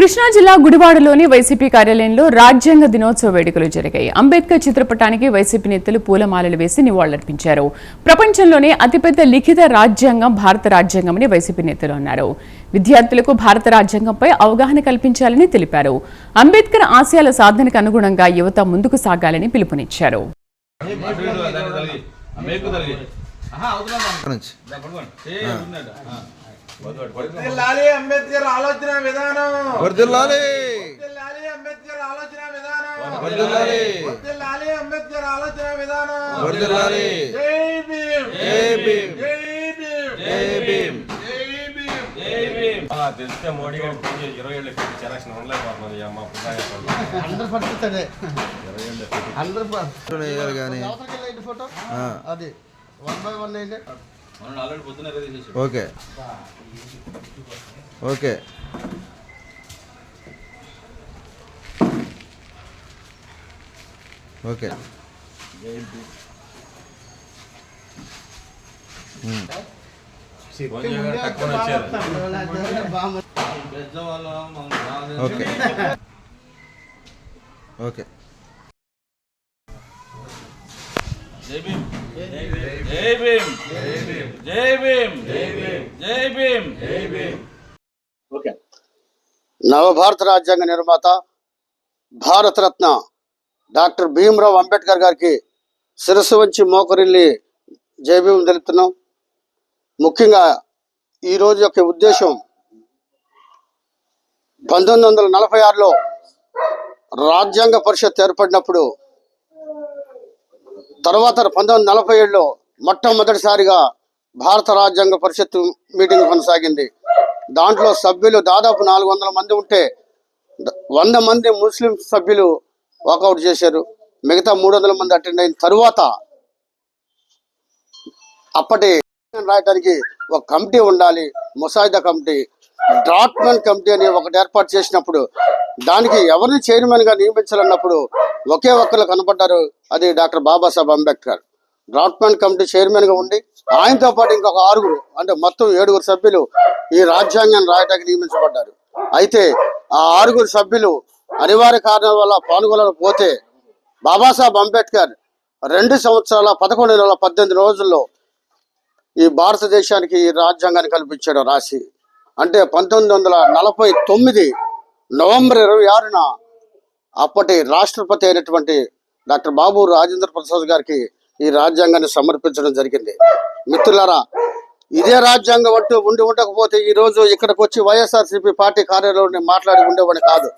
కృష్ణా జిల్లా గుడివాడలోని వైసీపీ కార్యాలయంలో రాజ్యాంగ దినోత్సవ వేడుకలు జరిగాయి. అంబేద్కర్ చిత్రపటానికి వైసీపీ నేతలు పూలమాలలు వేసి నివాళులర్పించారు. ప్రపంచంలోనే అతిపెద్ద లిఖిత రాజ్యాంగం భారత రాజ్యాంగమని వైసీపీ నేతలు అన్నారు. విద్యార్థులకు భారత రాజ్యాంగంపై అవగాహన కల్పించాలని తెలిపారు. అంబేద్కర్ ఆశయాల సాధనకు అనుగుణంగా యువత ముందుకు సాగాలని పిలుపునిచ్చారు. నుంచి. వర్ధిల్లాలి అంబేద్కర్ ఆలోచన విధానం. వర్దిల్లాలి వర్ధిల్లాలి అంబేద్కర్ ఆలోచన విధానం. వర్ధిల్లాలి వర్ధిల్లాలి అంబేద్కర్ ఆలోచన విధానం. వర్దిల్లాలి జై భీమ్. జై భీమ్. జై భీమ్. జై భీమ్. జై భీమ్. ఆ, తెలిస్తే మోడీ గారికి ఫోన్ చేసి ఇరవై ఏళ్ళు పెట్టి. ఉండలేకపోతున్నది హండ్రెడ్ పర్సెంట్ అదే హండ్రెడ్ పర్సెంట్ వేయాలి కానీ ఫోటో అది. వన్ బై వన్ అయితే ఓకే. ఓకే. ఓకే. ఓకే. జై భీమ్. జై భీమ్. జై భీమ్. జై భీమ్. జై భీమ్. నవభారత రాజ్యాంగ నిర్మాత భారతరత్న డాక్టర్ భీమ్రావ్ అంబేద్కర్ గారికి శిరస్సు వంచి మోకరిల్లి జయభీం తెలుపుతున్నాం. ముఖ్యంగా ఈ రోజు యొక్క ఉద్దేశం పంతొమ్మిది వందల నలభై ఆరులో రాజ్యాంగ పరిషత్ ఏర్పడినప్పుడు తర్వాత పంతొమ్మిది వందల నలభై ఏడులో మొట్టమొదటిసారిగా భారత రాజ్యాంగ పరిషత్తు మీటింగ్ కొనసాగింది. దాంట్లో సభ్యులు దాదాపు నాలుగు వందల మంది ఉంటే వంద మంది ముస్లిం సభ్యులు వాకౌట్ చేశారు. మిగతా మూడు వందల మంది అటెండ్ అయిన తరువాత అప్పటి రాయడానికి ఒక కమిటీ ఉండాలి ముసాయిదా కమిటీ. డ్రాట్మెన్ కమిటీ అని ఒకటి ఏర్పాటు చేసినప్పుడు దానికి ఎవరిని చైర్మన్గా నియమించాలన్నప్పుడు ఒకే ఒక్కరు కనపడ్డారు. అది doctor Babasaheb Ambedkar. Drafting committee చైర్మన్గా ఉండి ఆయనతో పాటు ఇంకొక ఆరుగురు అంటే మొత్తం ఏడుగురు సభ్యులు ఈ రాజ్యాంగాన్ని రాయటానికి నియమించబడ్డారు. అయితే ఆ ఆరుగురు సభ్యులు అనివార్య కారణాల వల్ల పాల్గొనకపోతే బాబాసాహెబ్ అంబేద్కర్ రెండు సంవత్సరాల పదకొండు నెలల పద్దెనిమిది రోజుల్లో ఈ భారతదేశానికి ఈ రాజ్యాంగాన్ని కల్పించాడు రాసి అంటే పంతొమ్మిది వందల నలభై తొమ్మిది నవంబర్ ఇరవై ఆరున అప్పటి రాష్ట్రపతి అయినటువంటి డాక్టర్ బాబు రాజేంద్ర ప్రసాద్ గారికి ఈ రాజ్యాంగాన్ని సమర్పించడం జరిగింది. మిత్రులారా ఇదే రాజ్యాంగం అంటూ ఉండి ఉండకపోతే ఈ రోజు ఇక్కడికి వచ్చి వైఎస్ఆర్సీపీ పార్టీ కార్యాలయంలో మాట్లాడి ఉండేవాడిని కాదు.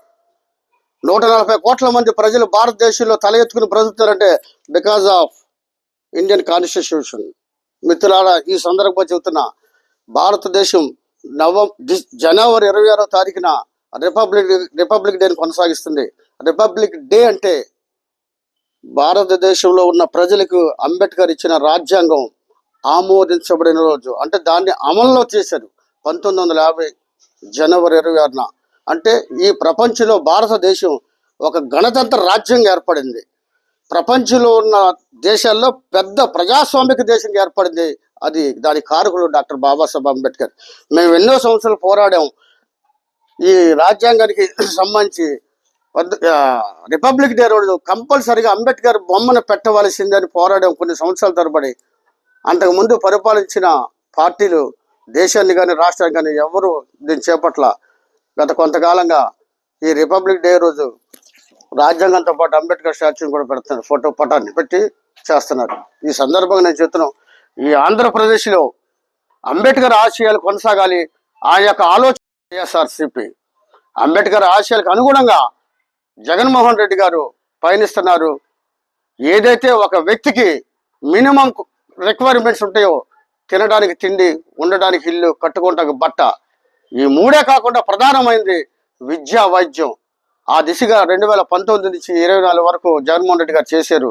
నూట నలభై కోట్ల మంది ప్రజలు భారతదేశంలో తల ఎత్తుకుని బ్రతుకుతారంటే బికాజ్ ఆఫ్ ఇండియన్ కాన్స్టిట్యూషన్. మిత్రులారా ఈ సందర్భంగా చెబుతున్నా భారతదేశం నవం జనవరి ఇరవై ఆరో తారీఖున రిపబ్లిక్ రిపబ్లిక్ డేని కొనసాగిస్తుంది. రిపబ్లిక్ డే అంటే భారతదేశంలో ఉన్న ప్రజలకు అంబేద్కర్ ఇచ్చిన రాజ్యాంగం ఆమోదించబడిన రోజు. అంటే దాన్ని అమల్లో చేశారు పంతొమ్మిది వందల యాభై జనవరి ఇరవై ఆరున. అంటే ఈ ప్రపంచంలో భారతదేశం ఒక గణతంత్ర రాజ్యంగా ఏర్పడింది. ప్రపంచంలో ఉన్న దేశాల్లో పెద్ద ప్రజాస్వామిక దేశంగా ఏర్పడింది. అది దాని కారకులు డాక్టర్ బాబాసాహెబ్ అంబేద్కర్. మేము ఎన్నో సంవత్సరాలు పోరాడాం. ఈ రాజ్యాంగానికి సంబంధించి రిపబ్లిక్ డే రోజు కంపల్సరిగా అంబేద్కర్ బొమ్మను పెట్టవలసిందని పోరాడాం కొన్ని సంవత్సరాల తరబడి. అంతకుముందు పరిపాలించిన పార్టీలు దేశాన్ని కానీ రాష్ట్రాన్ని కానీ ఎవరు దీన్ని చేపట్ల. గత కొంతకాలంగా ఈ రిపబ్లిక్ డే రోజు రాజ్యాంగంతో పాటు అంబేద్కర్ స్టాచ్యూని కూడా పెడుతున్నారు. ఫోటో పటాన్ని పెట్టి చేస్తున్నారు. ఈ సందర్భంగా నేను చెప్తున్నాను ఈ ఆంధ్రప్రదేశ్లో అంబేద్కర్ ఆశయాలు కొనసాగాలి. ఆ యొక్క ఆలోచన వైఎస్ఆర్సిపి అంబేద్కర్ ఆశయాలకు అనుగుణంగా జగన్మోహన్ రెడ్డి గారు పయనిస్తున్నారు. ఏదైతే ఒక వ్యక్తికి మినిమం రిక్వైర్మెంట్స్ ఉంటాయో తినడానికి తిండి ఉండడానికి ఇల్లు కట్టుకోవడానికి బట్ట ఈ మూడే కాకుండా ప్రధానమైనది విద్యా వైద్యం. ఆ దిశగా రెండు వేల పంతొమ్మిది నుంచి ఇరవై నాలుగు వరకు జగన్మోహన్ రెడ్డి గారు చేశారు.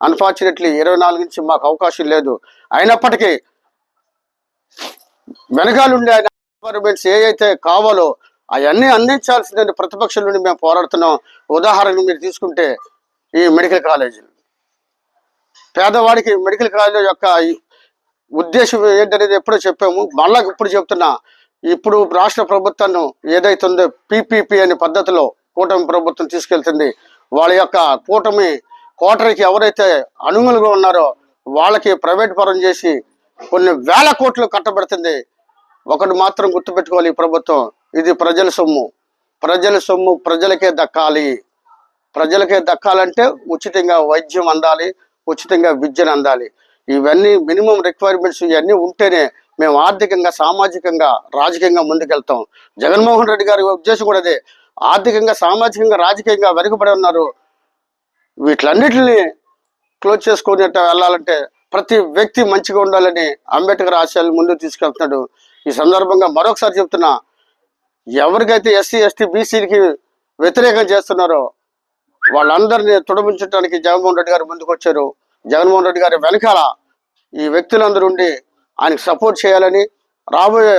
అన్ఫార్చునేట్లీ ఇరవై నాలుగు నుంచి మాకు అవకాశం లేదు. అయినప్పటికీ వెనకాలండి ఆయన రిక్వైర్మెంట్స్ ఏవైతే కావాలో అవన్నీ అందించాల్సిందని ప్రతిపక్షం నుండి మేము పోరాడుతున్నాం. ఉదాహరణకు మీరు తీసుకుంటే ఈ మెడికల్ కాలేజీలు. పేదవాడికి మెడికల్ కాలేజ్ యొక్క ఉద్దేశం ఏంటనేది ఎప్పుడో చెప్పాము. మళ్ళా ఇప్పుడు చెప్తున్నా ఇప్పుడు రాష్ట్ర ప్రభుత్వాన్ని ఏదైతుందో పీపీపీ అనే పద్ధతిలో కూటమి ప్రభుత్వం తీసుకెళ్తుంది. వాళ్ళ యొక్క కూటమి కోటరికి ఎవరైతే అనుగులుగా ఉన్నారో వాళ్ళకి ప్రైవేట్ పరం చేసి కొన్ని వేల కోట్లు కట్టబెడుతుంది. ఒకటి మాత్రం గుర్తుపెట్టుకోవాలి ఈ ప్రభుత్వం. ఇది ప్రజల సొమ్ము. ప్రజల సొమ్ము ప్రజలకే దక్కాలి. ప్రజలకే దక్కాలంటే ఉచితంగా వైద్యం అందాలి ఉచితంగా విద్యను అందాలి. ఇవన్నీ మినిమం రిక్వైర్మెంట్స్ ఇవన్నీ ఉంటేనే మేము ఆర్థికంగా సామాజికంగా రాజకీయంగా ముందుకెళ్తాం. జగన్మోహన్ రెడ్డి గారి ఉద్దేశం కూడా అదే. ఆర్థికంగా సామాజికంగా రాజకీయంగా వెనుకబడి ఉన్నారు. వీటిలన్నిటిని క్లోజ్ చేసుకొని వెళ్ళాలంటే ప్రతి వ్యక్తి మంచిగా ఉండాలని అంబేద్కర్ ఆశయాలు ముందుకు తీసుకెళ్తున్నాడు. ఈ సందర్భంగా మరొకసారి చెప్తున్నా ఎవరికైతే ఎస్సీ ఎస్టీ బీసీలకి వ్యతిరేకం చేస్తున్నారో వాళ్ళందరినీ తుడమించడానికి జగన్మోహన్ రెడ్డి గారు ముందుకు వచ్చారు జగన్మోహన్ రెడ్డి గారి వెనకాల ఈ వ్యక్తులందరూ ఉండి ఆయనకు సపోర్ట్ చేయాలని రాబోయే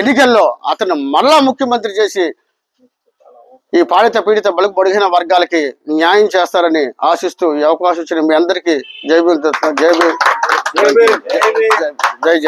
ఎన్నికల్లో అతను మళ్ళా ముఖ్యమంత్రి చేసి ఈ పాలిత పీడిత బలుగు పొడిగిన వర్గాలకి న్యాయం చేస్తారని ఆశిస్తూ ఈ అవకాశం ఇచ్చిన మీ అందరికీ జై జై జై జై.